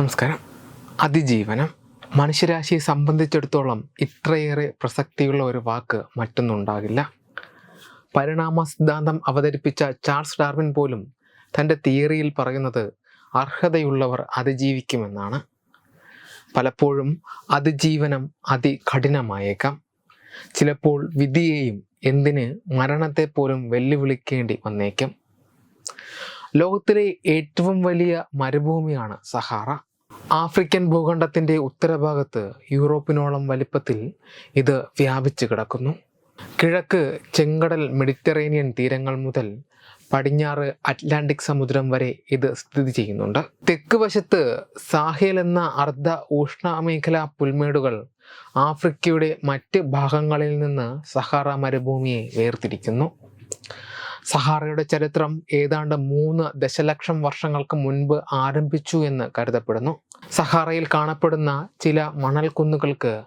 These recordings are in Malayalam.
നമസ്കാരം. അതിജീവനം. മനുഷ്യരാശിയെ സംബന്ധിച്ചിടത്തോളം ഇത്രയേറെ പ്രസക്തിയുള്ള ഒരു വാക്ക് മറ്റൊന്നുണ്ടാകില്ല. പരിണാമ സിദ്ധാന്തം അവതരിപ്പിച്ച ചാൾസ് ഡാർവിൻ പോലും തന്റെ തിയറിയിൽ പറയുന്നത് അർഹതയുള്ളവർ അതിജീവിക്കുമെന്നാണ്. പലപ്പോഴും അതിജീവനം അതികഠിനമായേക്കാം. ചിലപ്പോൾ വിധിയെയും എന്തിന് മരണത്തെ പോലും വെല്ലുവിളിക്കേണ്ടി വന്നേക്കും. ലോകത്തിലെ ഏറ്റവും വലിയ മരുഭൂമിയാണ് സഹാറ. ആഫ്രിക്കൻ ഭൂഖണ്ഡത്തിന്റെ ഉത്തരഭാഗത്ത് യൂറോപ്പിനോളം വലിപ്പത്തിൽ ഇത് വ്യാപിച്ചു കിടക്കുന്നു. കിഴക്ക് ചെങ്കടൽ മെഡിറ്ററേനിയൻ തീരങ്ങൾ മുതൽ പടിഞ്ഞാറ് അറ്റ്ലാന്റിക് സമുദ്രം വരെ ഇത് സ്ഥിതി ചെയ്യുന്നുണ്ട്. തെക്ക് വശത്ത് സാഹേൽ എന്ന അർദ്ധ ഉഷ്ണമേഖലാ പുൽമേടുകൾ ആഫ്രിക്കയുടെ മറ്റ് ഭാഗങ്ങളിൽ നിന്ന് സഹാറ മരുഭൂമിയെ വേർതിരിക്കുന്നു. സഹാറയുടെ ചരിത്രം ഏതാണ്ട് മൂന്ന് ദശലക്ഷം വർഷങ്ങൾക്ക് മുൻപ് ആരംഭിച്ചു എന്ന് കരുതപ്പെടുന്നു. സഹാറയിൽ കാണപ്പെടുന്ന ചില മണൽക്കുന്നുകൾക്ക്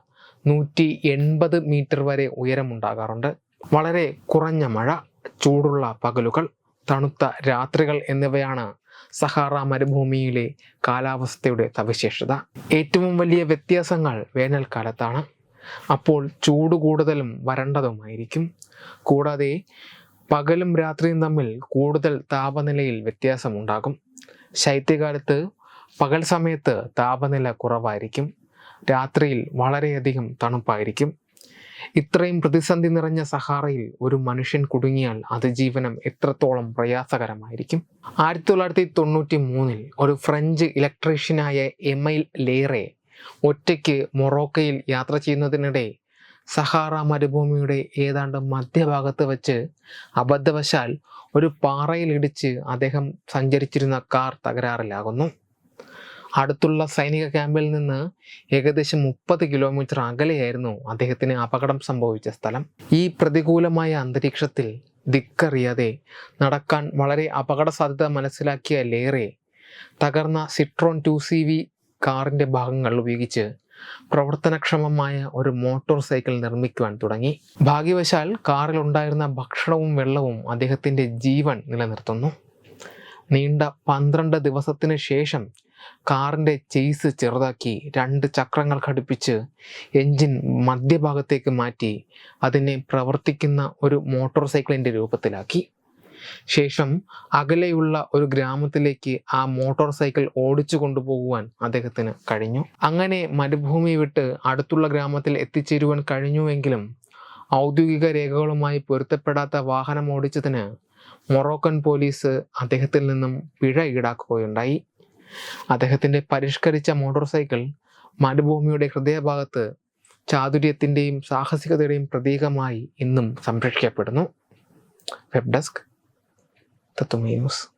നൂറ്റി എൺപത് മീറ്റർ വരെ ഉയരമുണ്ടാകാറുണ്ട്. വളരെ കുറഞ്ഞ മഴ ചൂടുള്ള പകലുകൾ തണുത്ത രാത്രികൾ എന്നിവയാണ് സഹാറ മരുഭൂമിയിലെ കാലാവസ്ഥയുടെ സവിശേഷത. ഏറ്റവും വലിയ വ്യത്യാസങ്ങൾ വേനൽക്കാലത്താണ്. അപ്പോൾ ചൂട് കൂടുതലും വരണ്ടതുമായിരിക്കും. കൂടാതെ പകലും രാത്രിയും തമ്മിൽ കൂടുതൽ താപനിലയിൽ വ്യത്യാസമുണ്ടാകും. ശൈത്യകാലത്ത് പകൽ സമയത്ത് താപനില കുറവായിരിക്കും. രാത്രിയിൽ വളരെയധികം തണുപ്പായിരിക്കും. ഇത്രയും പ്രതിസന്ധി നിറഞ്ഞ സഹാറയിൽ ഒരു മനുഷ്യൻ കുടുങ്ങിയാൽ അതിജീവനം എത്രത്തോളം പ്രയാസകരമായിരിക്കും? ആയിരത്തി തൊള്ളായിരത്തി തൊണ്ണൂറ്റി മൂന്നിൽ ഒരു ഫ്രഞ്ച് ഇലക്ട്രീഷ്യനായ എമൈൽ ലേറെ ഒറ്റയ്ക്ക് മൊറോക്കയിൽ യാത്ര ചെയ്യുന്നതിനിടെ സഹാറ മരുഭൂമിയുടെ ഏതാണ്ട് മധ്യഭാഗത്ത് വച്ച് അബദ്ധവശാൽ ഒരു പാറയിൽ ഇടിച്ച് അദ്ദേഹം സഞ്ചരിച്ചിരുന്ന കാർ തകരാറിലാകുന്നു. അടുത്തുള്ള സൈനിക ക്യാമ്പിൽ നിന്ന് ഏകദേശം മുപ്പത് കിലോമീറ്റർ അകലെയായിരുന്നു അദ്ദേഹത്തിന് അപകടം സംഭവിച്ച സ്ഥലം. ഈ പ്രതികൂലമായ അന്തരീക്ഷത്തിൽ ദിക്കറിയാതെ നടക്കാൻ വളരെ അപകട സാധ്യത മനസ്സിലാക്കിയ ലേറെ തകർന്ന സിട്രോൺ ടു സി വി കാറിന്റെ ഭാഗങ്ങൾ ഉപയോഗിച്ച് പ്രവർത്തനക്ഷമമായ ഒരു മോട്ടോർ സൈക്കിൾ നിർമ്മിക്കുവാൻ തുടങ്ങി. ഭാഗ്യവശാൽ കാറിൽ ഉണ്ടായിരുന്ന ഭക്ഷണവും വെള്ളവും അദ്ദേഹത്തിന്റെ ജീവൻ നിലനിർത്തുന്നു. നീണ്ട പന്ത്രണ്ട് ദിവസത്തിന് ശേഷം കാറിന്റെ ചെയ്സ് ചെറുതാക്കി രണ്ട് ചക്രങ്ങൾ ഘടിപ്പിച്ച് എൻജിൻ മധ്യഭാഗത്തേക്ക് മാറ്റി അതിനെ പ്രവർത്തിക്കുന്ന ഒരു മോട്ടോർ സൈക്കിളിന്റെ രൂപത്തിലാക്കി. ശേഷം അകലെയുള്ള ഒരു ഗ്രാമത്തിലേക്ക് ആ മോട്ടോർ സൈക്കിൾ ഓടിച്ചു കൊണ്ടുപോകുവാൻ അദ്ദേഹത്തിന് കഴിഞ്ഞു. അങ്ങനെ മരുഭൂമി വിട്ട് അടുത്തുള്ള ഗ്രാമത്തിൽ എത്തിച്ചേരുവാൻ കഴിഞ്ഞുവെങ്കിലും ഔദ്യോഗിക രേഖകളുമായി പൊരുത്തപ്പെടാത്ത വാഹനം ഓടിച്ചതിന് മൊറോക്കൻ പോലീസ് അദ്ദേഹത്തിൽ നിന്നും പിഴ ഈടാക്കുകയുണ്ടായി. അദ്ദേഹത്തിന്റെ പരിഷ്കരിച്ച മോട്ടോർ സൈക്കിൾ മരുഭൂമിയുടെ ഹൃദയഭാഗത്ത് ചാതുര്യത്തിന്റെയും സാഹസികതയുടെയും പ്രതീകമായി ഇന്നും സംരക്ഷിക്കപ്പെടുന്നു. Web desk. Tá, Tatuemos.